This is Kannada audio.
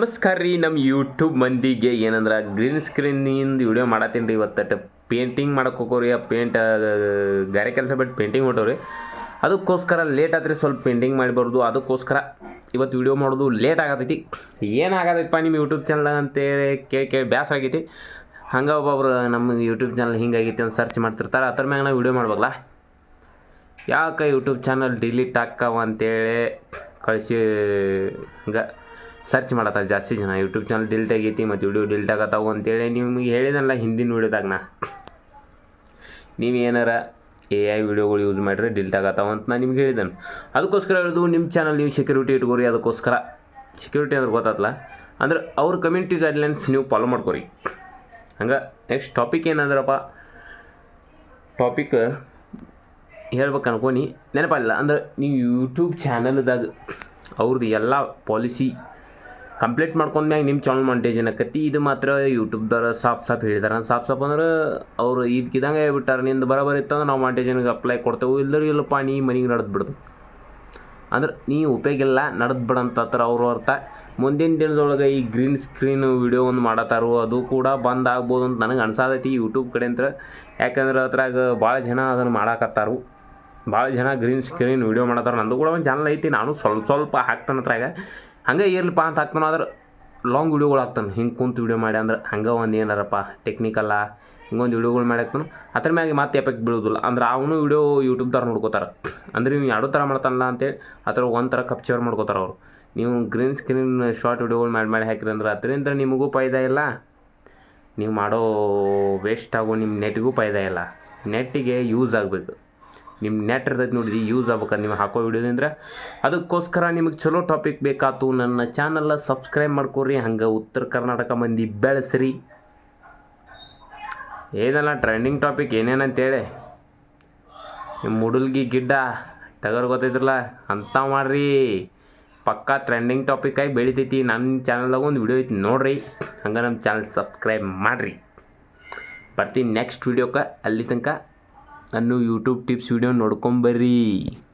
ನಮಸ್ಕಾರ ರೀ ನಮ್ಮ ಯೂಟ್ಯೂಬ್ ಮಂದಿಗೆ ಏನಂದ್ರೆ ಗ್ರೀನ್ ಸ್ಕ್ರೀನಿಂದ ವಿಡಿಯೋ ಮಾಡತ್ತೀನಿ ರೀ. ಇವತ್ತು ಪೇಂಟಿಂಗ್ ಮಾಡಕ್ಕೆ ಹೋಗೋರಿ ಆ ಪೇಂಟ್ ಗಾರೆ ಕೆಲಸ ಬಿಟ್ಟು ಪೇಂಟಿಂಗ್ ಮಾಡೋರಿ ಅದಕ್ಕೋಸ್ಕರ ಲೇಟ್ ಆತ್ರಿ ಸ್ವಲ್ಪ ಪೇಂಟಿಂಗ್ ಮಾಡಿಬಾರ್ದು. ಬರೋದು ಅದಕ್ಕೋಸ್ಕರ ಇವತ್ತು ವಿಡಿಯೋ ಮಾಡೋದು ಲೇಟ್ ಆಗತೈತಿ. ಏನಾಗತೈತಪ್ಪ ನಿಮ್ಮ ಯೂಟ್ಯೂಬ್ ಚಾನಲ್ ಅಂತೇಳಿ ಕೇಳಿ ಕೇಳಿ ಬ್ಯಾಸ ಆಗೈತಿ. ಹಂಗೆ ಒಬ್ಬೊಬ್ರು ನಮ್ಮ ಯೂಟ್ಯೂಬ್ ಚಾನಲ್ ಹಿಂಗಾಗೈತಿ ಅಂತ ಸರ್ಚ್ ಮಾಡ್ತಿರ್ತಾರೆ. ಅದ್ರ ಮ್ಯಾಗ ನಾವು ವಿಡಿಯೋ ಮಾಡ್ಬೇಕಲ್ಲ? ಯಾಕೆ ಯೂಟ್ಯೂಬ್ ಚಾನಲ್ ಡಿಲೀಟ್ ಹಾಕವ ಅಂತೇಳಿ ಕಳಿಸಿ ಹಂಗೆ ಸರ್ಚ್ ಮಾಡತ್ತಾರೆ ಜಾಸ್ತಿ ಜನ. ಯೂಟ್ಯೂಬ್ ಚಾನಲ್ ಡಿಲ್ಟ್ ಆಗೈತಿ ಮತ್ತು ವಿಡಿಯೋ ಡಿಲ್ಟ್ ಆಗತ್ತಾವು ಅಂತೇಳಿ ನಿಮಗೆ ಹೇಳಿದಲ್ಲ ಹಿಂದಿನ ವಿಡಿಯೋದಾಗ ನಾ. ನೀವು ಏನಾರ ಎ ಐ ವಿಡಿಯೋಗಳು ಯೂಸ್ ಮಾಡಿರಿ ಡಿಲ್ಟ್ ಆಗತ್ತಾವ ಅಂತ ನಾನು ನಿಮ್ಗೆ ಹೇಳಿದ್ದಾನೆ ಅದಕ್ಕೋಸ್ಕರ ಹೇಳೋದು ನಿಮ್ಮ ಚಾನಲ್ ನೀವು ಸೆಕ್ಯೂರಿಟಿ ಇಟ್ಕೋರಿ, ಅದಕ್ಕೋಸ್ಕರ. ಸೆಕ್ಯೂರಿಟಿ ಅಂದ್ರೆ ಗೊತ್ತಾತಲ್ಲ ಅಂದ್ರೆ ಅವ್ರ ಕಮ್ಯುನಿಟಿ ಗೈಡ್ಲೈನ್ಸ್ ನೀವು ಫಾಲೋ ಮಾಡ್ಕೊರಿ. ಹಂಗೆ ನೆಕ್ಸ್ಟ್ ಟಾಪಿಕ್ ಏನಂದ್ರಪ್ಪ? ಟಾಪಿಕ್ ಹೇಳ್ಬೇಕು ಅನ್ಕೊನಿ. ನೆನಪಿಲ್ಲ ಅಂದ್ರೆ ನೀವು ಯೂಟ್ಯೂಬ್ ಚಾನಲ್ದಾಗ ಅವ್ರದ್ದು ಎಲ್ಲ ಪಾಲಿಸಿ ಕಂಪ್ಲೀಟ್ ಮಾಡ್ಕೊಂಡ್ಮ್ಯಾಗ ನಿಮ್ಮ ಚಾನಲ್ ಮಾಂಟೇಜನ್ ಆಕತಿ ಇದು ಮಾತ್ರ ಯೂಟ್ಯೂಬ್ದವ್ರು ಸಾಫ್ ಸಾಫ್ ಹೇಳಿದಾರೆ. ಸಾಫ್ ಸಾಫ್ ಅಂದ್ರೆ ಅವರು ಇದಕ್ಕಿದಂಗೆ ಹೇಳ್ಬಿಟ್ಟಾರೆ. ನಿಂದು ಬರೋಬರ್ ಇತ್ತಂದ್ರೆ ನಾವು ಮಾಂಟೇಜನ್ಗೆ ಅಪ್ಲೈ ಕೊಡ್ತೇವೆ. ಇಲ್ದರೂ ಇಲ್ಲಪ್ಪ, ನೀ ಮನೆಗೆ ನಡೆದು ಬಿಡ್ದು ಅಂದ್ರೆ ನೀ ಉಪಯೋಗ ಇಲ್ಲ ನಡೆದು ಬಿಡಂತ ಅವ್ರ ಅರ್ಥ. ಮುಂದಿನ ದಿನದೊಳಗೆ ಈ ಗ್ರೀನ್ ಸ್ಕ್ರೀನ್ ವಿಡಿಯೋ ಒಂದು ಮಾಡತ್ತಾರು ಅದು ಕೂಡ ಬಂದ್ ಆಗ್ಬೋದು ಅಂತ ನನಗೆ ಅನ್ಸಾದೈತಿ ಯೂಟ್ಯೂಬ್ ಕಡೆ ಅಂತ ಯಾಕಂದ್ರೆ ಅದ್ರಾಗ ಭಾಳ ಜನ ಅದನ್ನು ಮಾಡಾಕತ್ತಾರು. ಭಾಳ ಜನ ಗ್ರೀನ್ ಸ್ಕ್ರೀನ್ ವಿಡಿಯೋ ಮಾಡತ್ತಾರ. ನಂದು ಕೂಡ ಒಂದು ಚಾನಲ್ ಐತಿ. ನಾನು ಸ್ವಲ್ಪ ಸ್ವಲ್ಪ ಹಾಕ್ತಾನೆ ಅದ್ರಾಗ. ಹಂಗೆ ಇರ್ಲಪ್ಪ ಅಂತ ಹಾಕ್ತಾನೆ ಆದ್ರೆ ಲಾಂಗ್ ವಿಡಿಯೋಗಳು ಹಾಕ್ತಾನೆ. ಹಿಂಗೆ ಕುಂತು ವಿಡಿಯೋ ಮಾಡಿ ಅಂದ್ರೆ ಹಂಗೆ ಒಂದು ಏನಾರಪ್ಪ ಟೆಕ್ನಿಕಲ್ಲ ಹಿಂಗೊಂದು ವಿಡಿಯೋಗಳು ಮಾಡಿ ಹಾಕ್ತಾನೆ ಅದ್ರ ಮ್ಯಾಗೆ ಮತ್ತೆ ಎಫೆಕ್ಟ್ ಬೀಳೋದಿಲ್ಲ. ಅಂದ್ರೆ ಅವನು ವಿಡಿಯೋ ಯೂಟ್ಯೂಬ್ದವ್ರು ನೋಡ್ಕೋತಾರೆ. ಅಂದ್ರೆ ನೀವು ಎರಡೂ ಥರ ಮಾಡ್ತಾನಲ್ಲ ಅಂತೇಳಿ ಆ ಥರ ಒಂದು ಥರ ಕಪ್ಚರ್ ಮಾಡ್ಕೋತಾರೆ ಅವರು. ನೀವು ಗ್ರೀನ್ ಸ್ಕ್ರೀನ್ ಶಾರ್ಟ್ ವೀಡಿಯೋಗಳು ಮಾಡಿ ಮಾಡಿ ಹಾಕಿರಿ ಅಂದ್ರೆ ಅದರಿಂದ ನಿಮಗೂ ಫಾಯ್ದಾ ಇಲ್ಲ. ನೀವು ಮಾಡೋ ವೇಸ್ಟ್ ಆಗೋ ನಿಮ್ಮ ನೆಟ್ಗೂ ಫಾಯ್ದಾ ಇಲ್ಲ. ನೆಟ್ಟಿಗೆ ಯೂಸ್ ಆಗಬೇಕು. ನಿಮ್ಮ ನೆಟ್ ಇರ್ತೈತೆ ನೋಡಿರಿ ಯೂಸ್ ಆಗ್ಬೇಕು ನೀವು ಹಾಕೋ ವಿಡಿಯೋದಿಂದ ಅದಕ್ಕೋಸ್ಕರ ನಿಮಗೆ ಚಲೋ ಟಾಪಿಕ್ ಬೇಕಾತು, ನನ್ನ ಚಾನಲ್ನ ಸಬ್ಸ್ಕ್ರೈಬ್ ಮಾಡ್ಕೊರಿ, ಹಂಗೆ ಉತ್ತರ ಕರ್ನಾಟಕ ಮಂದಿ ಬೆಳೆಸ್ರಿ. ಏನಲ್ಲ ಟ್ರೆಂಡಿಂಗ್ ಟಾಪಿಕ್ ಏನೇನಂತೇಳಿ ನಿಮ್ಮ ಮುಡುಲ್ಗಿ ಗಿಡ್ಡ ತಗರ್ ಗೊತ್ತೈತ್ರಲ್ಲ, ಅಂತ ಮಾಡ್ರಿ. ಪಕ್ಕಾ ಟ್ರೆಂಡಿಂಗ್ ಟಾಪಿಕ್ ಆಗಿ ಬೆಳಿತೈತಿ ನನ್ನ ಚಾನಲ್ದಾಗ ಒಂದು ವಿಡಿಯೋ ಐತಿ, ನೋಡ್ರಿ. ಹಂಗೆ ನಮ್ಮ ಚಾನಲ್ ಸಬ್ಸ್ಕ್ರೈಬ್ ಮಾಡಿರಿ. ಬರ್ತೀನಿ ನೆಕ್ಸ್ಟ್ ವಿಡಿಯೋಕ್ಕೆ ಅಲ್ಲಿ ತನಕ. ನಾನು ಯೂಟ್ಯೂಬ್ ಟಿಪ್ಸ್ ವಿಡಿಯೋ ನೋಡ್ಕೊಂಬರ್ರಿ